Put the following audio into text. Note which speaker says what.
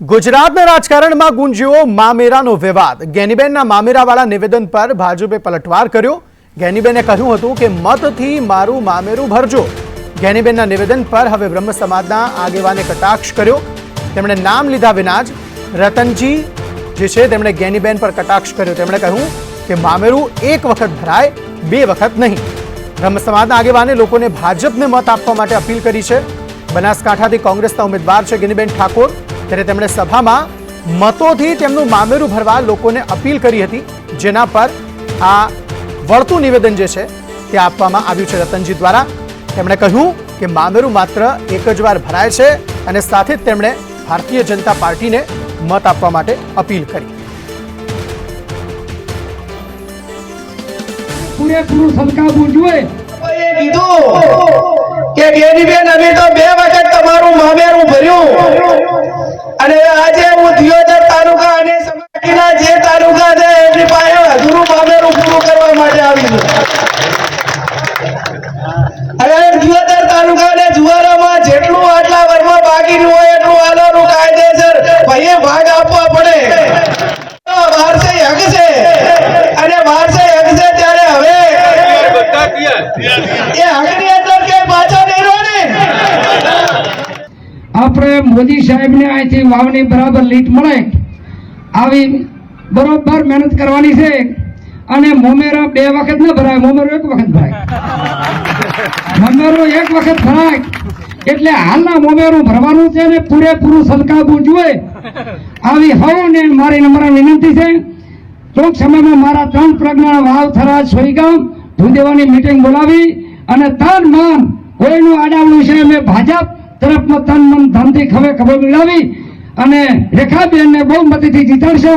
Speaker 1: ગુજરાતના રાજકારણમાં ગુંજ્યો મામેરાનો વિવાદ. ગેનીબેનના મામેરાવાળા નિવેદન પર ભાજપે પલટવાર કર્યો. ગેનીબેને કહ્યું હતું કે મતથી મારું મામેરું ભરજો. ગેનીબેનના નિવેદન પર હવે બ્રહ્મ સમાજના આગેવાને કટાક્ષ કર્યો. તેમણે નામ લીધા વિના જ રતનજી, જે છે તેમણે ગેનીબેન પર કટાક્ષ કર્યો. તેમણે કહ્યું કે મામેરું એક વખત ભરાય, બે વખત નહીં. બ્રહ્મ સમાજના આગેવાને લોકોને ભાજપને મત આપવા માટે અપીલ કરી છે. બનાસકાંઠાથી કોંગ્રેસના ઉમેદવાર છે ગેનીબેન ઠાકોર. ત્યારે તેમણે સભામાં મતોથી તેમનું મામેરું ભરવા લોકોને અપીલ કરી હતી જેના પર આ વળતું નિવેદન જે છે તે આપવામાં આવ્યું છે. રતનજી દ્વારા તેમણે કહ્યું કે મામેરું માત્ર એક જ વાર ભરાય છે અને સાથે જ તેમણે ભારતીય જનતા પાર્ટીને મત આપવા માટે અપીલ કરી.
Speaker 2: પૂરેપૂરું સલકાવવું જોઈએ.
Speaker 3: કીધું કે અમે તો બે વખત તમારું મામેરું ભર્યું અને આજે હું દિયોદર તાલુકા અને સમાજના જે તાલુકા છે એની પાસે અધૂરું પામેલું પૂરું કરવા માટે આવી છું. અને દિયોદર તાલુકા જુવારામાં જેટલું આટલા વર્ષમાં બાકીનું હોય એટલું આલોનું કાયદેસર ભાઈએ ભાગ આપવા પડે. વારસે હક છે અને વારસે હક છે ત્યારે હવે એ હકની અંદર કે પાછા નહીં રહો ને
Speaker 2: આપણે મોદી સાહેબને અહીંથી વાવની બરાબર લીટ મળે. આવી બરોબર મહેનત કરવાની છે અને મોમેરા બે વખત ન ભરાય, મોમેરો એક વખત ભરાય. મોમેરો એક વખત ભરાય. એટલે હાલના મોમેરું ભરવાનું છે ને પૂરેપૂરું સલકાવવું જોઈએ આવી હવને મારી નમ્ર વિનંતી છે. ટૂંક સમયમાં મારા ત્રણ પ્રજ્ઞા વાવ થરા સોઈગામ ભૂદેવાની મીટિંગ બોલાવી અને તન મન કોઈનું આડાવડું છે મેં ભાજપ તરફમાં તન મન ધનથી ખભે ખભે મિલાવી અને રેખાબેનને બહુમતીથી જીતાડશો.